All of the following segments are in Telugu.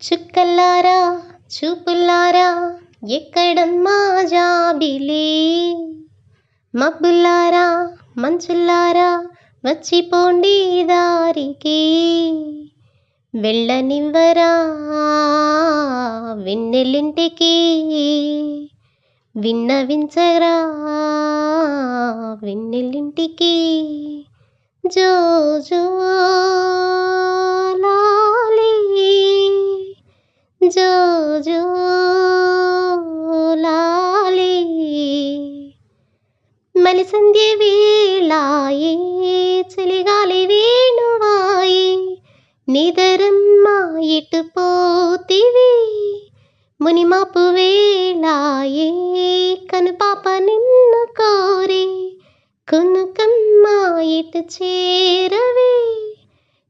చుక్కల్లారా చూపుల్లారా ఎక్కడమ్మా జాబిలి? మబ్బుల్లారా మంచుల్లారా వచ్చిపోండి దారికి. వెళ్ళనివ్వరా వెన్నెలింటికి? విన్నవించరా వెన్నెలింటికి? జో జో जो जो ലാലേ മലിസന്ധ്യ വേളായേ ചുലികാലെ വേണുവായേ നിതരമായിട്ട് പോത്തിവേ. മുനിമാപ്പു വേളായേ കനുപാപ്പ നിന്നു കോരെ കുനുക്കമ്മായിട്ട് ചേരവേ.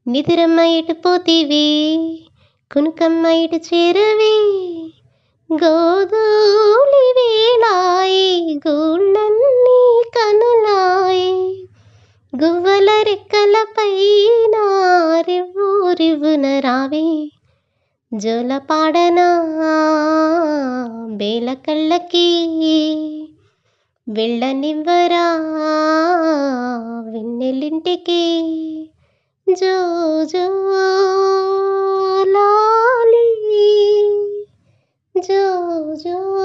നിതരമായിട്ട് പോത്തിവേ. కునుకమ్మ ఇటు చేరవే గోధూళి వేళాయి గూళ్ళన్నీ కనులాయి. గువ్వల రెక్కల పైన రివ్వు రివ్వున రావే జోలపాడనా బేల కళ్ళకి. వెళ్ళనివ్వరా వెన్నెలింటికి జో జో 救救